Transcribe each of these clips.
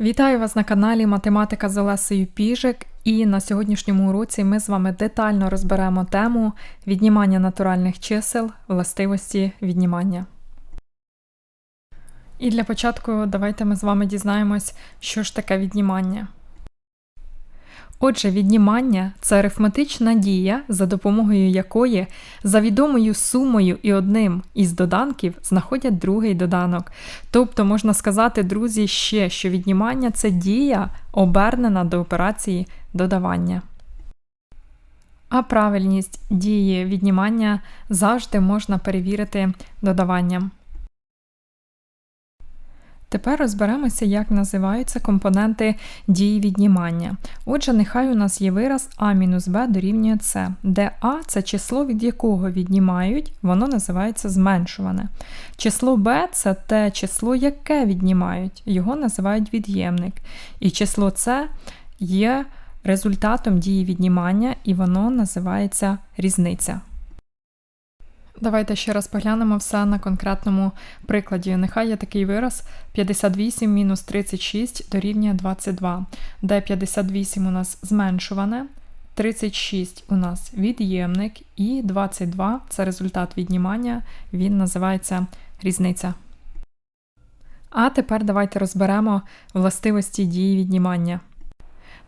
Вітаю вас на каналі Математика з Олесею Піжик. І на сьогоднішньому уроці ми з вами детально розберемо тему віднімання натуральних чисел, властивості віднімання. І для початку давайте ми з вами дізнаємось, що ж таке віднімання. Отже, віднімання це арифметична дія, за допомогою якої за відомою сумою і одним із доданків знаходять другий доданок. Тобто можна сказати, друзі, ще, що віднімання це дія, обернена до операції додавання. А правильність дії віднімання завжди можна перевірити додаванням. Тепер розберемося, як називаються компоненти дії віднімання. Отже, нехай у нас є вираз а-б дорівнює С, де А це число, від якого віднімають, воно називається зменшуване. Число Б це те число, яке віднімають, його називають від'ємник. І число С є результатом дії віднімання, і воно називається різниця. Давайте ще раз поглянемо все на конкретному прикладі. Нехай є такий вираз 58 мінус 36 дорівнює 22, де 58 у нас зменшуване, 36 у нас від'ємник, і 22 це результат віднімання, він називається різниця. А тепер давайте розберемо властивості дії віднімання.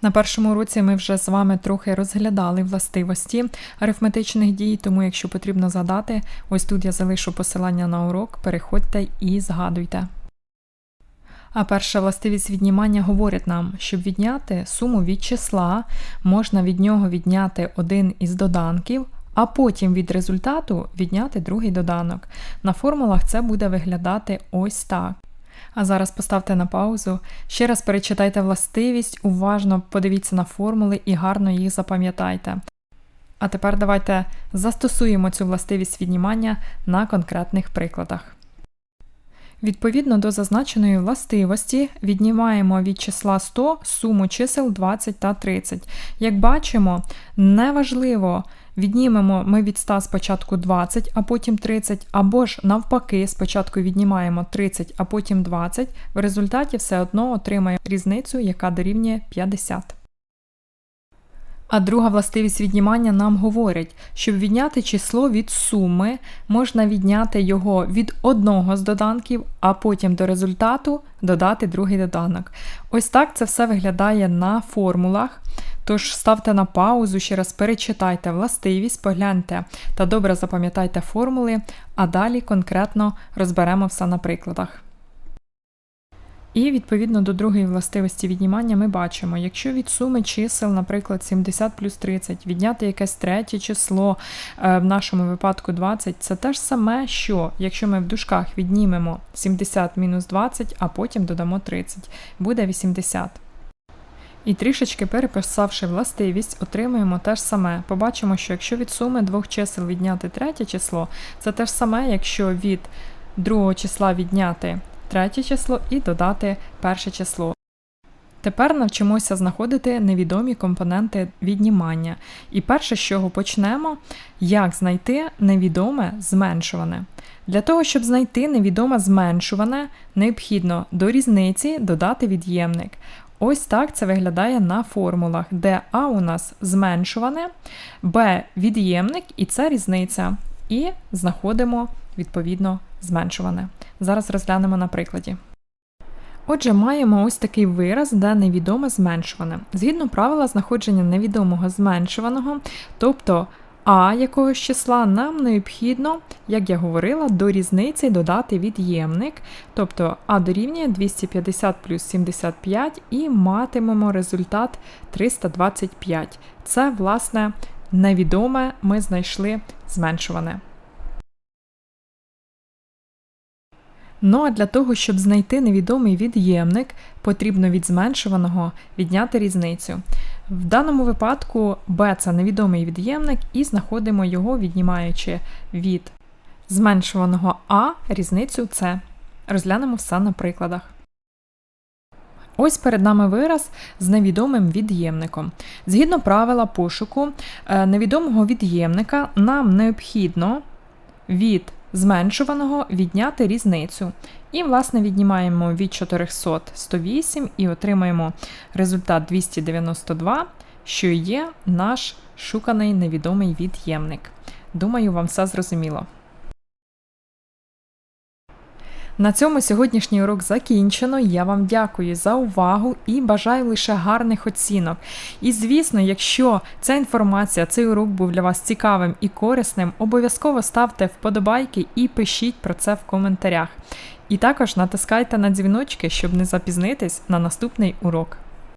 На першому уроці ми вже з вами трохи розглядали властивості арифметичних дій, тому якщо потрібно згадати, ось тут я залишу посилання на урок, переходьте і згадуйте. А перша властивість віднімання говорить нам, щоб відняти суму від числа, можна від нього відняти один із доданків, а потім від результату відняти другий доданок. На формулах це буде виглядати ось так. А зараз поставте на паузу, ще раз перечитайте властивість, уважно подивіться на формули і гарно їх запам'ятайте. А тепер давайте застосуємо цю властивість віднімання на конкретних прикладах. Відповідно до зазначеної властивості віднімаємо від числа 100 суму чисел 20 та 30. Як бачимо, неважливо, віднімемо ми від 100 спочатку 20, а потім 30, або ж навпаки, спочатку віднімаємо 30, а потім 20, в результаті все одно отримаємо різницю, яка дорівнює 50. А друга властивість віднімання нам говорить, щоб відняти число від суми, можна відняти його від одного з доданків, а потім до результату додати другий доданок. Ось так це все виглядає на формулах. Тож ставте на паузу, ще раз перечитайте властивість, погляньте та добре запам'ятайте формули, а далі конкретно розберемо все на прикладах. І відповідно до другої властивості віднімання ми бачимо, якщо від суми чисел, наприклад, 70 плюс 30, відняти якесь третє число, е, в нашому випадку 20, це те ж саме, що якщо ми в дужках віднімемо 70 мінус 20, а потім додамо 30, буде 80. І трішечки переписавши властивість, отримуємо те ж саме. Побачимо, що якщо від суми двох чисел відняти третє число, це те ж саме, якщо від другого числа відняти третє число і додати перше число. Тепер навчимося знаходити невідомі компоненти віднімання. І перше, з чого почнемо, як знайти невідоме зменшуване. Для того, щоб знайти невідоме зменшуване, необхідно до різниці додати від'ємник. Ось так це виглядає на формулах, де А у нас зменшуване, Б від'ємник і це різниця. І знаходимо відповідно зменшуване. Зараз розглянемо на прикладі. Отже, маємо ось такий вираз, де невідоме зменшуване. Згідно правила знаходження невідомого зменшуваного, тобто а якогось числа нам необхідно, як я говорила, до різниці додати від'ємник, тобто а дорівнює 250 плюс 75 і матимемо результат 325. Це, власне, невідоме ми знайшли зменшуване. Ну а для того, щоб знайти невідомий від'ємник, потрібно від зменшуваного відняти різницю. В даному випадку b це невідомий від'ємник, і знаходимо його, віднімаючи від зменшуваного А різницю С. Розглянемо все на прикладах. Ось перед нами вираз з невідомим від'ємником. Згідно правила пошуку е, невідомого від'ємника, нам необхідно від зменшуваного відняти різницю. І, власне, віднімаємо від 400 108 і отримаємо результат 292, що є наш шуканий невідомий від'ємник. Думаю, вам все зрозуміло. На цьому сьогоднішній урок закінчено. Я вам дякую за увагу і бажаю лише гарних оцінок. І звісно, якщо ця інформація, цей урок був для вас цікавим і корисним, обов'язково ставте вподобайки і пишіть про це в коментарях. І також натискайте на дзвіночки, щоб не запізнитись на наступний урок.